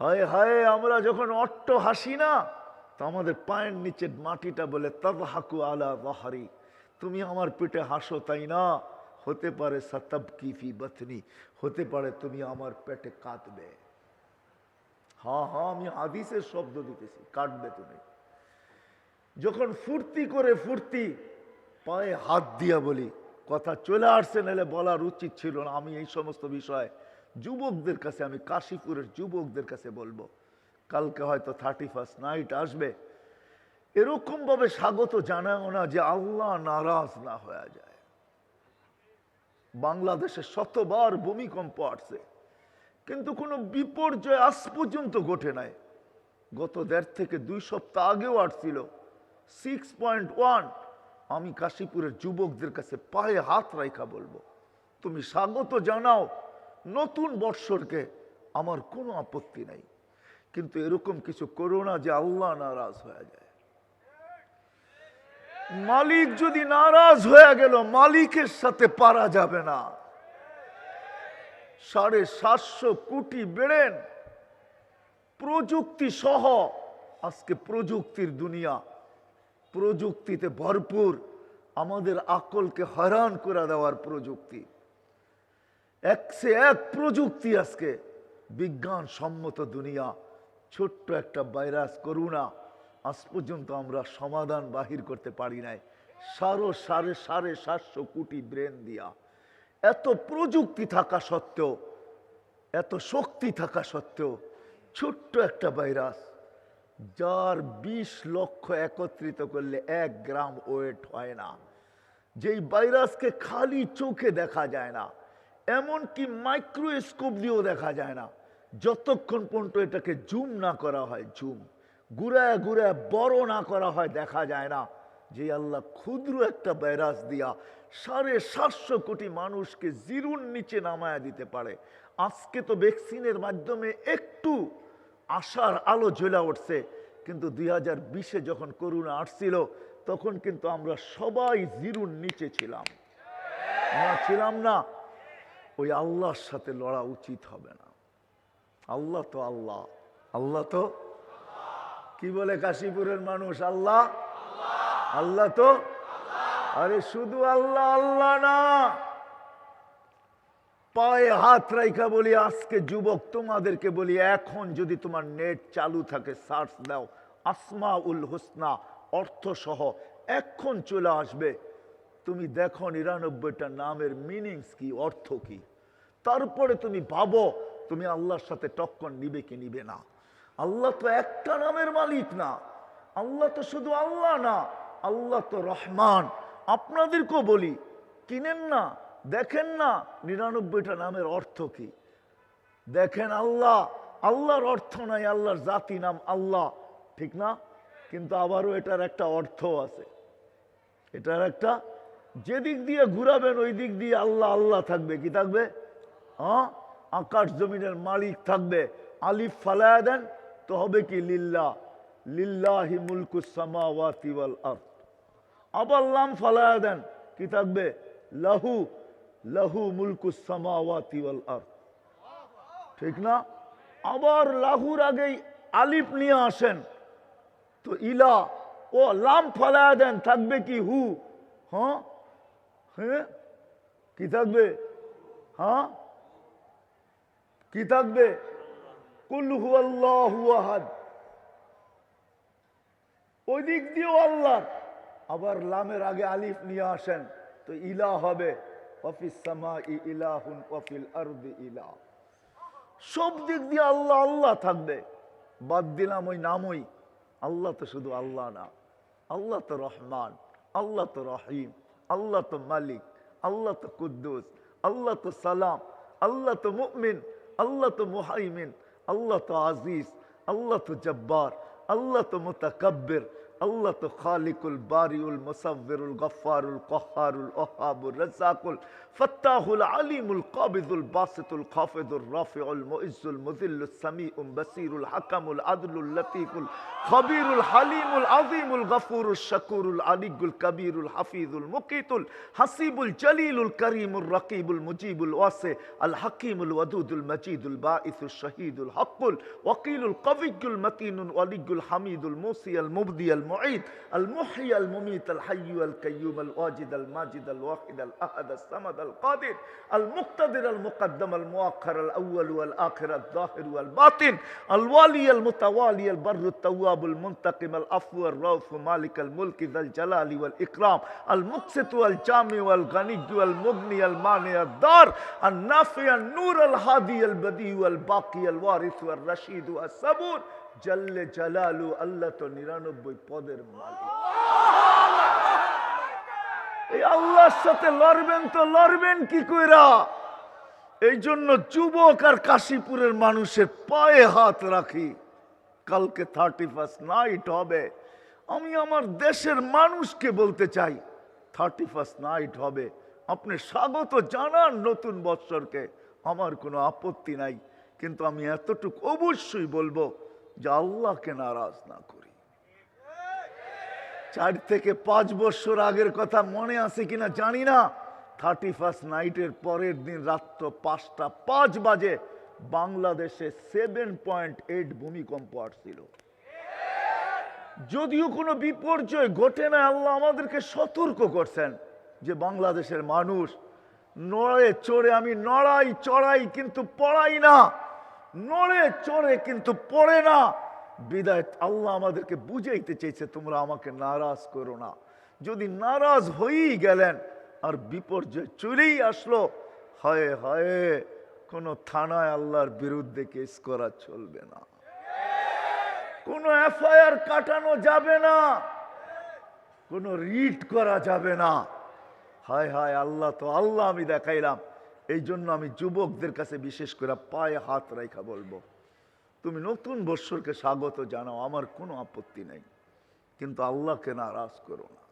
হায় হায়, আমরা যখন অট্ট হাসি না, তো আমাদের পায়ের নিচে মাটিটা বলে তব হাকু আলা বাহারি তুমি আমার পেটে হাসো, তাই না? হতে পারে সতব কিফি বথনি হতে পারে তুমি আমার পেটে কাঁদবে। হ্যাঁ হ্যাঁ আমি হাদিসের শব্দ দিতেছি, কাটবে তুমি। যখন ফুর্তি করে ফুর্তি পায়ে হাত দিয়া বলি, কথা চলে আসছে, নাহলে বলার উচিত ছিল না, আমি এই সমস্ত বিষয় যুবকদের কাছে, আমি কাশীপুরের যুবকদের কাছে বলব, কালকে হয়তো থার্টি ফার্স্ট নাইট আসবে এরকম ভাবে স্বাগত জানাও না যে আল্লাহ নারাজ না হয়ে যায়। বাংলাদেশে শতবার ভূমিকম্প আসছে, কিন্তু কোনো বিপর্যয় আজ পর্যন্ত ঘটে নাই। গত দেড় থেকে দুই সপ্তাহ আগেও আসছিল সিক্স পয়েন্ট ওয়ান আমি কাশীপুরের যুবকদের কাছে পায়ে হাত রাইখা বলব, তুমি স্বাগত জানাও নতুন বৎসরকে আমার কোনো আপত্তি নাই। কিন্তু এরকম কিছু করো না যে আল্লাহ নারাজ হয়ে যায়। মালিক যদি নারাজ হয়ে গেল, মালিকের সাথে পারা যাবে না। সাড়ে সাতশো কোটি বেড়েন। প্রযুক্তি সহ আজকে প্রযুক্তির দুনিয়া, প্রযুক্তিতে ভরপুর। আমাদের আকলকে হয়রান করে দেওয়ার প্রযুক্তি। এক সে এক প্রযুক্তি আজকে। বিজ্ঞান সম্মত দুনিয়া, ছোট্ট একটা ভাইরাস করুণা আজ পর্যন্ত আমরা সমাধান বাহির করতে পারি নাই। সারো সাড়ে সাড়ে সাতশো কোটি ব্রেন দিয়া। এত প্রযুক্তি থাকা সত্ত্বেও, এত শক্তি থাকা সত্ত্বেও, ছোট্ট একটা ভাইরাস, যার বিশ লক্ষ একত্রিত করলে এক গ্রাম ওয়েট হয় না। যেই ভাইরাসকে খালি চোখে দেখা যায় না এমনকি মাইক্রোস্কোপ দিয়েও দেখা যায় না। যতক্ষণ পর্যন্ত এটাকে জুম না করা হয়, জুম। ঘুরায় ঘুরায় বড় না করা হয়, দেখা যায় না যে আল্লাহ ক্ষুদ্র একটা ভাইরাস দিয়া সাড়ে সাতশো কোটি মানুষকে জিরুর নিচে নামায়া দিতে পারে। আজকে তো ভ্যাকসিনের মাধ্যমে একটু আশার আলো জ্বলে উঠছে, কিন্তু দুই হাজার বিশে যখন করোনা আসছিল, তখন কিন্তু আমরা সবাই জিরুর নিচে ছিলাম। না ছিলাম না ওই আল্লাহর সাথে লড়া উচিত হবে না। আল্লাহ তো আল্লাহ। আল্লাহ তো কি বলে কাশীপুরের মানুষ? আল্লাহ? আল্লাহ তো আরে শুধু আল্লাহ আল্লাহ না। পায়ে হাত রাইখা বলি, আজকে যুবক তোমাদেরকে বলি, এখন যদি তোমার নেট চালু থাকে, সার্চ দাও আসমা উল হোসনা অর্থ সহ এখন চলে আসবে। তুমি দেখো নিরানব্বইটা নামের মিনিংস কি, অর্থ কি? তারপরে তুমি ভাবো তুমি আল্লাহর সাথে টক্কর নিবে কি নিবে না। আল্লাহ তো একটা নামের মালিক না। আল্লাহ তো শুধু আল্লাহ না, আল্লাহ তো রহমান। আপনাদেরকেও বলি, কিনেন না, দেখেন না নিরানব্বইটা নামের অর্থ কি। দেখেন আল্লাহ, আল্লাহর অর্থ নাই, আল্লাহর জাতি নাম আল্লাহ। ঠিক না? কিন্তু আবারও এটার একটা অর্থ আছে। এটার একটা, যেদিক দিয়ে ঘুরাবেন ওই দিক দিয়ে আল্লাহ আল্লাহ থাকবে, কি থাকবে? হ্যাঁ? আকাশ জমিনের মালিক থাকবে। আলিফ ফালায়া দেন তো হবে কি লিল্লা। লিল্লাহি মুলকুস সামাওয়াতি ওয়াল আরদ। আবার লাম ফালায়া দেন কি থাকবে? লাহু। লাহু মুলকুস সামাওয়াতি ওয়াল আরদ। ঠিক না? আবার লাহুর আগেই আলিফ নিয়ে আসেন। তো ইলা, ও লাম ফালায়া দেন থাকবে কি হু? হ্যাঁ? হ্যাঁ? কি থাকবে? হ্যাঁ? কি থাকবে? ওই দিক দিয়েও আল্লাহ। আবার লামের আগে আলিফ নিয়ে আসেন। তো ইলা হবে। সব দিক দিয়ে আল্লাহ আল্লাহ থাকবে। বাদ দিলাম ওই নামই। আল্লাহ তো শুধু আল্লাহ না। আল্লাহ তো রহমান, আল্লাহ তো রহিম, আল্লাহ তো মালিক, আল্লাহ তো কুদ্দুস, আল্লাহ তো সালাম, আল্লাহ তো মুমিন। আল্লাহ তো মুহাইমিন আল্লাহ তো আজিজ আল্লাহ তো জব্বার আল্লাহ তো মুতাকাব্বির الله خالق الباري المصور الغفار القهار الأهاب الرزاق الفتاح العليم القابض الباسط الخافض الرافع المؤز المذل السميع البصير الحكم العدل اللطيف الخبير الحليم العظيم الغفور الشكور العلي الكبير الحفيظ المقيت الحسيب الجليل الكريم الرقيب المجيب الواسع الحكيم الودود المجيد الباعث الشهيد الحق الوكيل القوي المتين الولي الحميد الموصي المبدي الم المعيد المحي المميت الحي الكيوم الواجد الماجد الواحد الأحد الصمد القادر المقتدر المقدم المؤخر الأول والآخر الظاهر والباطن الوالي المتوالي البر التواب المنتقم العفو الرؤوف مالك الملك ذا الجلال والإكرام المقسط والجامع والغني والمغني المانع الدار النافع النور الهادي البديع الباقي الوارث والرشيد والصبور জাল্লে জালালু আল্লাহ তো নিরানব্বই পদের মালিক। এই আল্লাহর সাথে লড়বেন তো লড়বেন কি কইরা? এই জন্য যুবক আর কাশীপুরের মানুষের পায়ে হাত রাখি। কালকে থার্টি ফার্স্ট নাইট হবে। আমি আমার দেশের মানুষকে বলতে চাই থার্টি ফার্স্ট নাইট হবে। আপনি স্বাগত জানান নতুন বৎসরকে। আমার কোনো আপত্তি নাই। কিন্তু আমি এতটুকু অবশ্যই বলব যে আল্লাহকে নারাজ না করি। চার থেকে পাঁচ বছর আগের কথা মনে আছে কিনা জানি না। থার্টি ফার্স্ট নাইটের পরের দিন রাত্র পাঁচটা পাঁচ বাজে বাংলাদেশে সেভেন পয়েন্ট এইট ভূমিকম্প আসছিল। যদিও কোনো বিপর্যয় ঘটে না আল্লাহ আমাদেরকে সতর্ক করছেন যে বাংলাদেশের মানুষ নড়ে চড়ে আমি নড়াই চড়াই কিন্তু পড়াই না। নড়ে চড়ে কিন্তু পড়ে না। বিদায়, আল্লাহ আমাদেরকে বুঝাইতে চেয়েছে তোমরা আমাকে নারাজ করো না। যদি নারাজ হয়েই গেলেন, আর বিপর্যয় চলেই আসলো, হয় হয়, কোনো থানায় আল্লাহর বিরুদ্ধে কেস করা চলবে না। কোনো এফআইআর কাটানো যাবে না। কোনো রিট করা যাবে না। হায় হায়, আল্লাহ তো, আল্লাহ আমি দেখাইলাম। এই জন্য আমি যুবকদের কাছে বিশেষ করে পায়ে হাত রেখা বলব। তুমি নতুন বৎসরকে স্বাগত জানাও, আমার কোনো আপত্তি নেই। কিন্তু আল্লাহকে নারাজ করো না।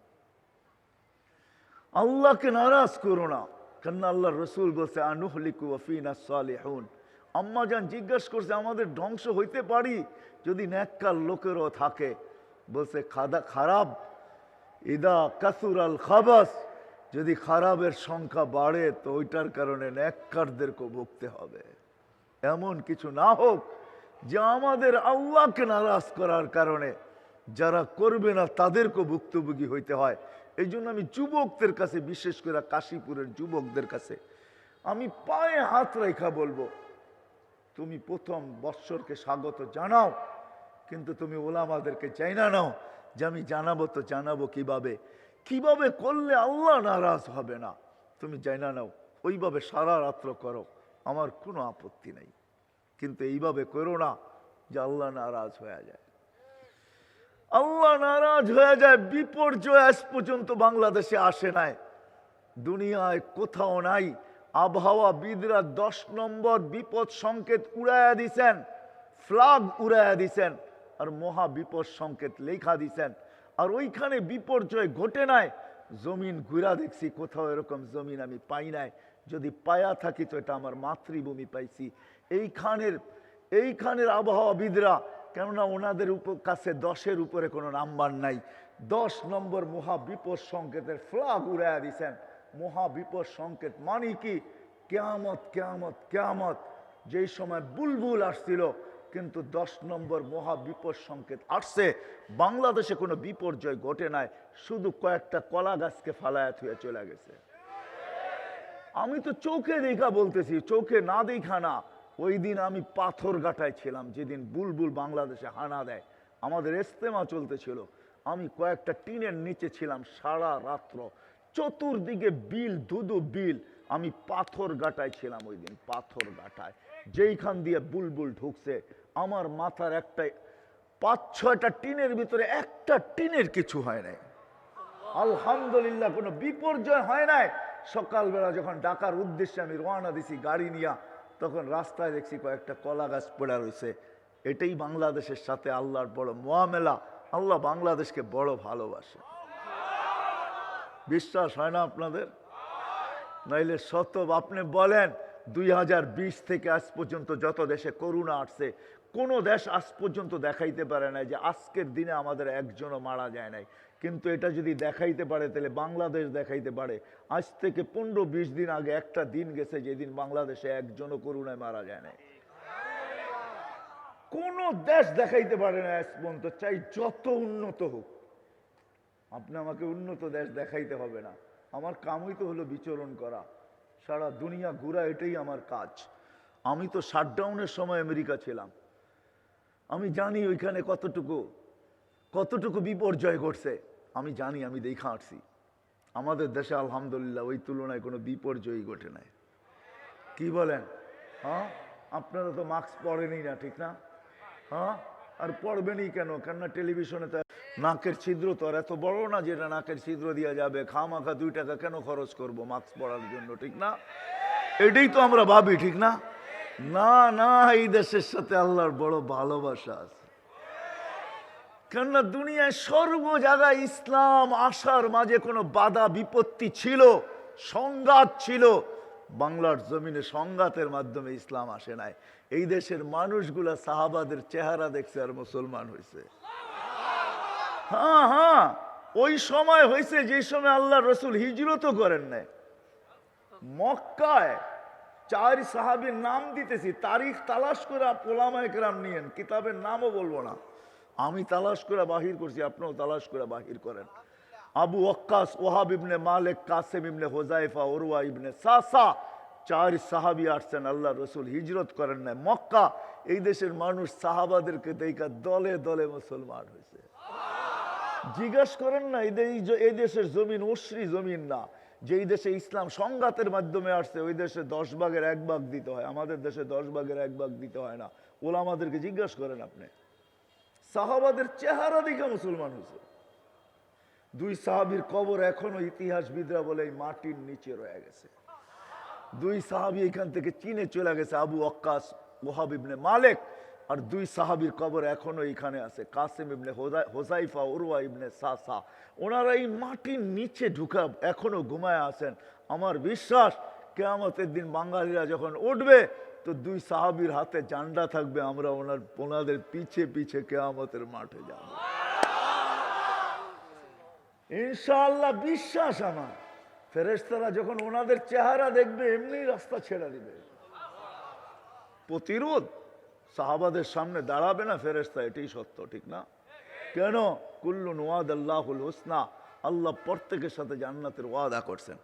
আল্লাহকে নারাজ করো না। কেন আল্লাহ রসুল বলছে, আনুহলিকু সালেহুন। আম্মা যান জিজ্ঞাসা করছে, আমাদের ধ্বংস হইতে পারি যদি ন্যাক্কার লোকেরও থাকে? বলছে খাদা খারাপ ইদা কাসুর আল খাবাস। যদি খারাপের সংখ্যা বাড়ে, তো ওইটার কারণে ন্যাক্কারদেরকে ভুগতে হবে। এমন কিছু না হোক যে আমাদের আল্লাহকে নারাজ করার কারণে যারা করবে না তাদেরকে ভুক্তভোগী হইতে হয়। এই জন্য আমি যুবকদের কাছে, বিশেষ করে কাশীপুরের যুবকদের কাছে, আমি পায়ে হাত রেখা বলব, তুমি প্রথম বৎসরকে স্বাগত জানাও, কিন্তু তুমি ওলামাদেরকে চাই না নাও যে আমি জানাব তো জানাব কীভাবে। কীভাবে করলে আল্লাহ নারাজ হবে না? তুমি যাই না নাও, ওইভাবে সারা রাত্র করো, আমার কোনো আপত্তি নেই। কিন্তু এইভাবে করো না যে আল্লাহ নারাজ হয়ে যায়। আল্লাহ নারাজ হয়ে যায়, বিপর্যয় আজ পর্যন্ত বাংলাদেশে আসে নাই। দুনিয়ায় কোথাও নাই। আবহাওয়া বিদরা দশ নম্বর বিপদ সংকেত উড়াইয়া দিছেন, ফ্লাগ উড়াইয়া দিছেন, আর মহা বিপদ সংকেত লেখা দিছেন। আর ওইখানে বিপর্যয় ঘটে নাই। জমিন ঘুরা দেখছি, কোথাও এরকম জমিন আমি পাই নাই। যদি পায়া থাকি তো এটা আমার মাতৃভূমি পাইছি। এইখানের এইখানের আবহাওয়াবিদরা, কেননা ওনাদের উপ, কাছে দশের উপরে কোনো নাম্বার নাই। দশ নম্বর মহা বিপদ সংকেতের ফ্লাগ উড়াইয়া দিছেন। মহা বিপদ সংকেত মানে কি? কেয়ামত কেয়ামত কেয়ামত। যেই সময় বুলবুল আসছিল কিন্তু দশ নম্বর মহা বিপদ সংকেত আসছে। বাংলাদেশে কোনো বিপর্যয় ঘটে নাই, শুধু কয়েকটা কলা গাছকে ফালায়াত হয়ে চলে গেছে। আমি তো চোখে দেখা বলতেছি, চোখে না দেখা না। ওই দিন আমি পাথর গাটায় ছিলাম, যেদিন বুলবুল বাংলাদেশে হানা দেয়। আমাদের ইস্তেমা চলতেছিল। আমি কয়েকটা টিনের নিচে ছিলাম সারা রাত্র। চতুর্দিকে বিল ধুধু বিল। আমি পাথর গাটায় ছিলাম ওই দিন, পাথর গাটায়। যেইখান দিয়ে বুলবুল ঢুকছে, আমার মাথার একটা পাঁচ, ছয়টা টিনের ভিতরে একটা টিনের কিছু হয় নাই। আলহামদুলিল্লাহ কোনো বিপর্যয় হয় নাই। সকালবেলা যখন ডাকার উদ্দেশ্যে আমি রওনা দিছি গাড়ি নিয়া, তখন রাস্তায় দেখছি কয়েকটা কলা গাছ পড়া রয়েছে। এটাই বাংলাদেশের সাথে আল্লাহর বড় মোয়ামেলা। আল্লাহ বাংলাদেশকে বড় ভালোবাসে। বিশ্বাস হয় না আপনাদের? নাইলে শত আপনি বলেন, দুই হাজার বিশ থেকে আজ পর্যন্ত যত দেশে করোনা আসছে, কোনো দেশ আজ পর্যন্ত দেখাইতে পারে না যে আজকের দিনে আমাদের একজনও মারা যায় নাই। কিন্তু এটা যদি দেখাইতে পারে, তাহলে বাংলাদেশ দেখাইতে পারে। আজ থেকে পনেরো বিশ দিন আগে একটা দিন গেছে, যেদিন বাংলাদেশে একজনও করোনায় মারা যায় নাই। কোন দেশ দেখাইতে পারে না আজ পর্যন্ত, চাই যত উন্নত হোক। আপনি আমাকে উন্নত দেশ দেখাইতে হবে না। আমার কামই তো হলো বিচরণ করা। সারা দুনিয়া ঘোরা এটাই আমার কাজ। আমি তো শাটডাউনের সময় আমেরিকা ছিলাম। আমি জানি ওইখানে কতটুকু কতটুকু বিপর্যয় ঘটছে। আমি জানি, আমি দেখা আসছি। আমাদের দেশে আলহামদুলিল্লাহ ওই তুলনায় কোনো বিপর্যয়ই ঘটে নাই। কি বলেন? হ্যাঁ? আপনারা তো মাস্ক পরেনই না, ঠিক না? হ্যাঁ? আর পড়বেনই কেন? কেননা টেলিভিশনে তো নাকের ছিদ্র তো আর এত বড় না যেটা নাকের ছিদ্র দেওয়া যাবে। খামাখা দুই টাকা কেন খরচ করব মাস্ক পড়ার জন্য, ঠিক না? এটাই তো আমরা ভাবি, ঠিক না? না না, এই দেশের সাথে আল্লাহর বড় ভালোবাসা আছে। কেননা দুনিয়ায় সর্ব জায়গায় ইসলাম আসার মাঝে কোনো বাধা, বিপত্তি ছিল, সংঘাত ছিল। বাংলার জমিনে সংঘাতের মাধ্যমে ইসলাম আসে নাই। এই দেশের মানুষগুলা সাহাবাদের চেহারা দেখছে আর মুসলমান হয়েছে হ্যাঁ হ্যাঁ ওই সময় হয়েছে যে সময় আল্লাহ রসুল হিজরতও করেন নাই। মক্কায় চার সাহাবীর নাম দিতেছি, তারিখ তালাশ করে পোলামায় কেরাম নিয়েন, কিতাবের নামও বলব না। আমি তালাশ করে বাহির করছি, আপনিও তালাশ করে বাহির করেন। আবু ওয়াক্কাস ওহাব ইবনে মালেক, কাসেম ইবনে হোজাইফা ওরুয়া ইবনে সাসা, চার সাহাবি আসছেন, আল্লাহ রসুল হিজরত করেন নাই। মক্কা, এই দেশের মানুষ সাহাবাদেরকে দেখা দলে দলে মুসলমান হয়েছে। জিজ্ঞাসা করেন না, এই দেশের জমিন অশ্রী জমিন না। যেই দেশে ইসলাম সংঘাতের মাধ্যমে আসছে, ওই দেশে দশ ভাগের এক ভাগ দিতে হয়। আমাদের দেশে দশ ভাগের এক ভাগ দিতে হয় না। ওলা আমাদেরকে জিজ্ঞাসা করেন আপনি। সাহাবাদের চেহারা দেখে মুসলমান হয়েছে। দুই সাহাবির কবর এখনও ইতিহাসবিদরা বলে এই মাটির নিচে রয়ে গেছে। দুই সাহাবি এখান থেকে চীনে চলে গেছে, আবু অক্কাস ওহাব ইবনে মালেক। আর দুই সাহাবির কবর এখনও এখানে আছে। কাসিম ইবনে হোজা- হোসাইফা উরওয়া ইবনে সাসা। ওনারা এই মাটির নিচে ঢুকা এখনও ঘুমায় আছেন। আমার বিশ্বাস, কেয়ামতের দিন বাঙালিরা যখন উঠবে, তো দুই সাহাবির হাতে জান্ডা থাকবে, আমরা ওনার ওনাদের পিছে পিছে কেয়ামতের মাঠে যাব। ইনশাআল্লাহ বিশ্বাস আমার। ফেরেস্তারা যখন ওনাদের চেহারা দেখবে, এমনি রাস্তা ছেড়ে দিবে। প্রতিরোধ? সাহাবাদের সামনে দাঁড়াবে না ফেরেস্তা এটাই সত্য, ঠিক না? কেন? কুল্লু নোয়াদ আল্লাহুল হোসনা, আল্লাহ প্রত্যেকের সাথে জান্নাতের ওয়াদা করছেন।